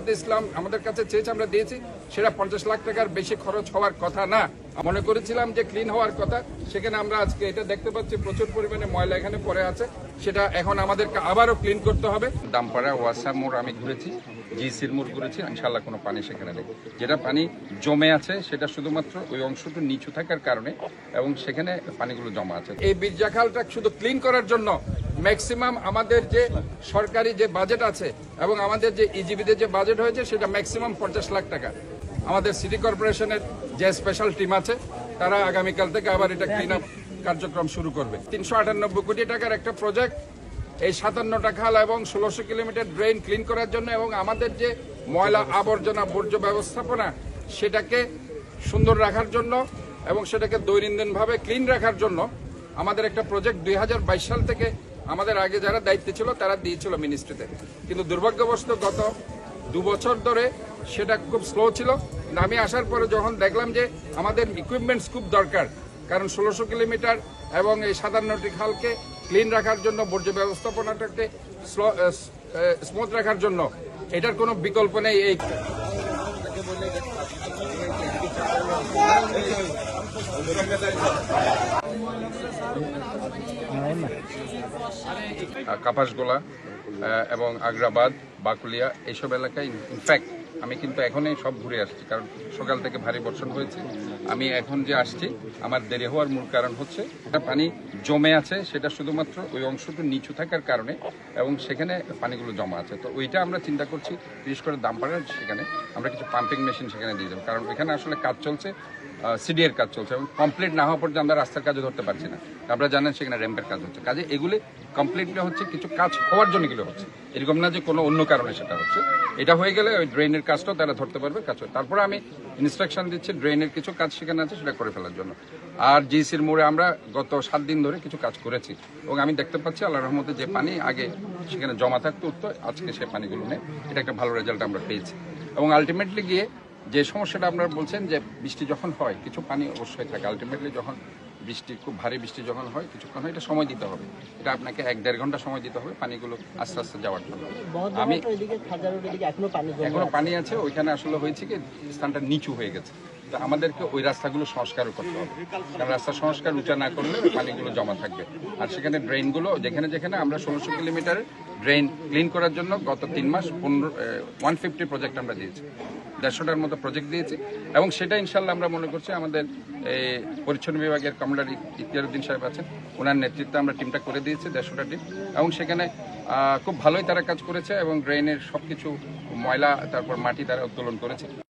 জামাতে ইসলাম আমাদের কাছে চেয়েছে আমরা দিয়েছি। সেটা পঞ্চাশ লাখ টাকার বেশি খরচ হওয়ার কথা না। মনে করেছিলাম যে ক্লিন হওয়ার কথা। সেখানে আমরা আজকে এটা দেখতে পাচ্ছি প্রচুর পরিমাণে ময়লা এখানে পড়ে আছে। সেটা এখন আমাদেরকে আবারও ক্লিন করতে হবে। দামপাড়া ওয়াসা মোড় আমি ঘুরেছি জিসির মোড় ঘুরেছি ইনশাল্লাহ কোনো পানি সেখানে নেই। যেটা পানি জমে আছে সেটা শুধুমাত্র ওই অংশটু নিচু থাকার কারণে এবং সেখানে পানিগুলো জমা আছে। এই বীরজাখালটা শুধু ক্লিন করার জন্য ম্যাক্সিমাম আমাদের যে সরকারি যে বাজেট আছে এবং আমাদের যে ইজিবিতে যে বাজেট হয়েছে, সেটা ম্যাক্সিমাম পঞ্চাশ লাখ টাকা। আমাদের সিটি কর্পোরেশনের যে স্পেশাল টিম আছে, তারা আগামীকাল থেকে আবার এটা ক্লিন আপ কার্যক্রম শুরু করবে। তিনশো আটানব্বই কোটি টাকার একটা প্রজেক্ট এই সাতান্নটা খাল এবং ষোলোশো কিলোমিটার ড্রেন ক্লিন করার জন্য এবং আমাদের যে ময়লা আবর্জনা বর্জ্য ব্যবস্থাপনা, সেটাকে সুন্দর রাখার জন্য এবং সেটাকে দৈনন্দিনভাবে ক্লিন রাখার জন্য আমাদের একটা প্রজেক্ট দুই হাজার বাইশ সাল থেকে আমাদের আগে যারা দায়িত্বে ছিল, তারা দিয়েছিল মিনিস্ট্রিতে কিন্তু দুর্ভাগ্যবশত গত দু বছর ধরে সেটা খুব স্লো ছিল। আমি আসার পরে যখন দেখলাম যে আমাদের ইকুইপমেন্টস খুব দরকার, কারণ ষোলোশো কিলোমিটার এবং এই সাতান্নটি খালকে ক্লিন রাখার জন্য, বর্জ্য ব্যবস্থাপনাটাকে স্মুথ রাখার জন্য, এটার কোনো বিকল্প নেই এই কাপাসগোলা এবং আগ্রাবাদ বাকুলিয়া এইসব এলাকায় ইনফ্যাক্ট আমি কিন্তু এখনই সব ঘুরে আসছি, কারণ সকাল থেকে ভারী বর্ষণ হয়েছে। আমি এখন যে আসছি, আমার দেরি হওয়ার মূল কারণ হচ্ছে পানি জমে আছে, সেটা শুধুমাত্র ওই অংশটু নিচু থাকার কারণে, এবং সেখানে পানিগুলো জমা আছে। তো ওইটা আমরা চিন্তা করছি, বিশেষ করে দামপাড়ার সেখানে আমরা কিছু পাম্পিং মেশিন সেখানে দিয়ে যাব, কারণ এখানে আসলে কাজ চলছে সিডিএর কাজ চলছে। এবং কমপ্লিট না হওয়া পর্যন্ত আমরা রাস্তার কাজও ধরতে পারছি না। আপনারা জানেন সেখানে র্যাম্পের কাজ হচ্ছে। কাজে এগুলি কমপ্লিটলি হচ্ছে কিছু কাজ হওয়ার জন্য এগুলো হচ্ছে। এরকম না যে কোনো অন্য কারণে সেটা হচ্ছে। এটা হয়ে গেলে ওই ড্রেনের কাজটাও তারা ধরতে পারবে, কাজ। তারপরে আমি ইনস্ট্রাকশন দিচ্ছি ড্রেনের কিছু কাজ সেখানে আছে, সেটা করে ফেলার জন্য। আর জিসির মোড়ে আমরা গত সাত দিন ধরে কিছু কাজ করেছি। এবং আমি দেখতে পাচ্ছি আল্লাহ রহমতে যে পানি আগে সেখানে জমা থাকতো উঠতো আজকে সে পানিগুলো নেই। এটা একটা ভালো রেজাল্ট আমরা পেয়েছি। এবং আলটিমেটলি গিয়ে যে সমস্যাটা আপনারা বলছেন যে বৃষ্টি যখন হয় কিছু পানি অবশ্যই থাকে। আলটিমেটলি যখন বৃষ্টি খুব ভারী বৃষ্টি যখন হয় কিছুক্ষণ হয় এটা সময় দিতে হবে। এটা আপনাকে এক দেড় ঘণ্টা সময় দিতে হবে পানিগুলো আস্তে আস্তে যাওয়ার জন্য। আমি এখনও পানি আছে ওইখানে আসলে হয়েছে কি স্থানটা নিচু হয়ে গেছে। তো আমাদেরকে ওই রাস্তাগুলো সংস্কারও করতে হবে। কারণ রাস্তা সংস্কার উঁচা না করলে পানিগুলো জমা থাকবে। আর সেখানে ড্রেনগুলো, যেখানে যেখানে আমরা ষোলোশো কিলোমিটারের ড্রেন ক্লিন করার জন্য গত তিন মাস পনেরো ওয়ান ফিফটি প্রজেক্ট আমরা দিয়েছি। দেড়শোটার মতো প্রজেক্ট দিয়েছি। এবং সেটা ইনশাল্লাহ আমরা মনে করছি আমাদের এই পরিচ্ছন্ন বিভাগের কমলার ইতিহারুদ্দিন সাহেব আছেন। ওনার নেতৃত্বে আমরা টিমটা করে দিয়েছি, দেড়শোটা টিম এবং সেখানে খুব ভালোই তারা কাজ করেছে এবং ড্রেনের সব কিছু ময়লা, তারপর মাটি তারা উত্তোলন করেছে।